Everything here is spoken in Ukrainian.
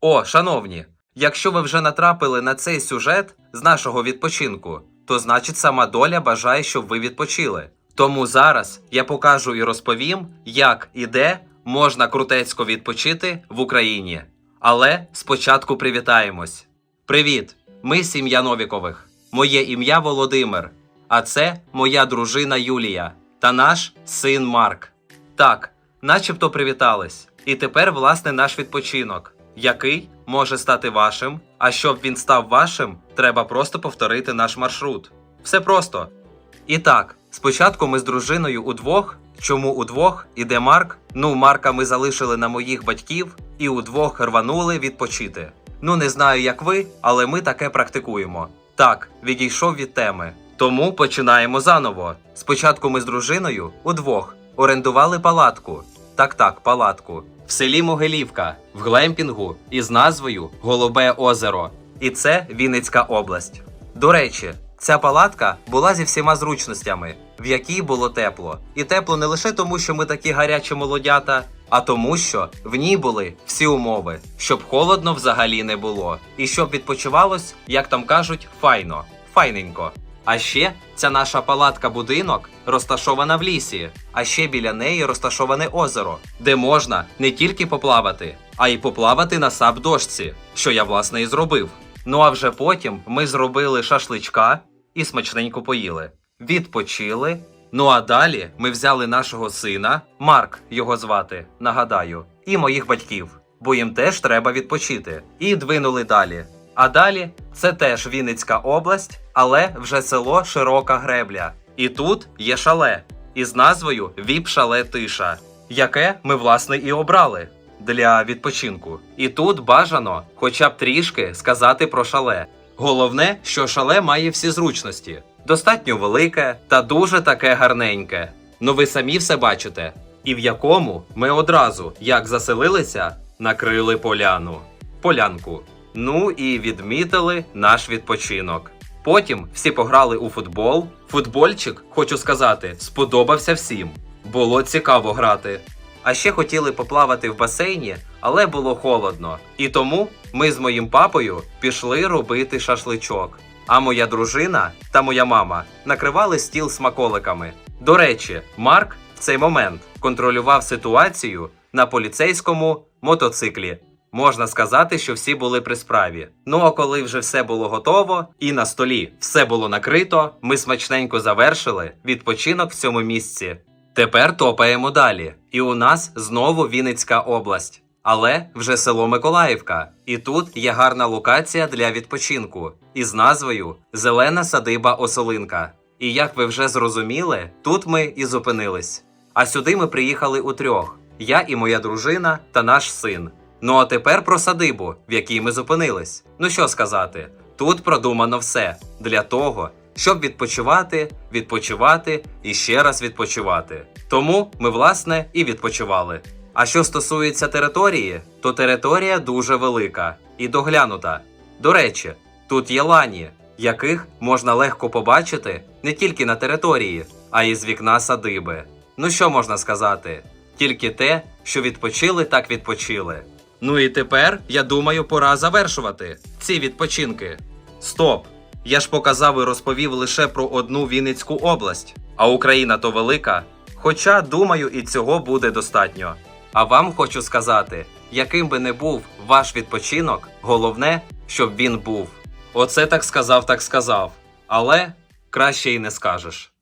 О, шановні, якщо ви вже натрапили на цей сюжет з нашого відпочинку, то значить сама доля бажає, щоб ви відпочили. Тому зараз я покажу і розповім, як і де можна крутецько відпочити в Україні. Але спочатку привітаємось. Привіт! Ми сім'я Новікових. Моє ім'я Володимир, а це моя дружина Юлія та наш син Марк. Так, начебто привітались. І тепер, власне, наш відпочинок, який може стати вашим. А щоб він став вашим, треба просто повторити наш маршрут. Все просто. І так, спочатку ми з дружиною удвох. Чому удвох? Іде Марк. Ну, Марка ми залишили на моїх батьків і удвох рванули відпочити. Ну, не знаю, як ви, але ми таке практикуємо. Так, відійшов від теми. Тому починаємо заново. Спочатку ми з дружиною удвох орендували палатку. Так, так, палатку. В селі Могилівка, в глемпінгу із назвою Голубе озеро. І це Вінницька область. До речі, ця палатка була зі всіма зручностями, в якій було тепло. І тепло не лише тому, що ми такі гарячі молодята, а тому, що в ній були всі умови, щоб холодно взагалі не було, і щоб відпочивалось, як там кажуть, файно, файненько. А ще ця наша палатка-будинок розташована в лісі, а ще біля неї розташоване озеро, де можна не тільки поплавати, а й поплавати на сап-дошці, що я власне і зробив. Ну а вже потім ми зробили шашличка і смачненько поїли. Відпочили. Ну а далі ми взяли нашого сина, Марк його звати, нагадаю, і моїх батьків, бо їм теж треба відпочити. І двинули далі. А далі це теж Вінницька область, але вже село Широка Гребля. І тут є шале із назвою Віп-шале Тиша, яке ми власне і обрали для відпочинку. І тут бажано хоча б трішки сказати про шале. Головне, що шале має всі зручності. Достатньо велике та дуже таке гарненьке. Ну ви самі все бачите. І в якому ми одразу, як заселилися, накрили поляну. Полянку. Ну і відмітили наш відпочинок. Потім всі пограли у футбол. Футбольчик, хочу сказати, сподобався всім. Було цікаво грати. А ще хотіли поплавати в басейні, але було холодно. І тому ми з моїм папою пішли робити шашличок. А моя дружина та моя мама накривали стіл смаколиками. До речі, Марк в цей момент контролював ситуацію на поліцейському мотоциклі. Можна сказати, що всі були при справі. Ну а коли вже все було готово і на столі все було накрито, ми смачненько завершили відпочинок в цьому місці. Тепер топаємо далі. І у нас знову Вінницька область, але вже село Миколаївка. І тут є гарна локація для відпочинку із назвою Зелена садиба Осолинка. І як ви вже зрозуміли, тут ми і зупинились. А сюди ми приїхали утрьох: я і моя дружина та наш син. Ну а тепер про садибу, в якій ми зупинились. Ну що сказати, тут продумано все для того, щоб відпочивати, відпочивати і ще раз відпочивати. Тому ми, власне, і відпочивали. А що стосується території, то територія дуже велика і доглянута. До речі, тут є лані, яких можна легко побачити не тільки на території, а й з вікна садиби. Ну що можна сказати? Тільки те, що відпочили, так відпочили. Ну і тепер, я думаю, пора завершувати ці відпочинки. Стоп! Я ж показав і розповів лише про одну Вінницьку область, а Україна то велика. Хоча, думаю, і цього буде достатньо. А вам хочу сказати, яким би не був ваш відпочинок, головне, щоб він був. Оце так сказав, так сказав. Але краще й не скажеш.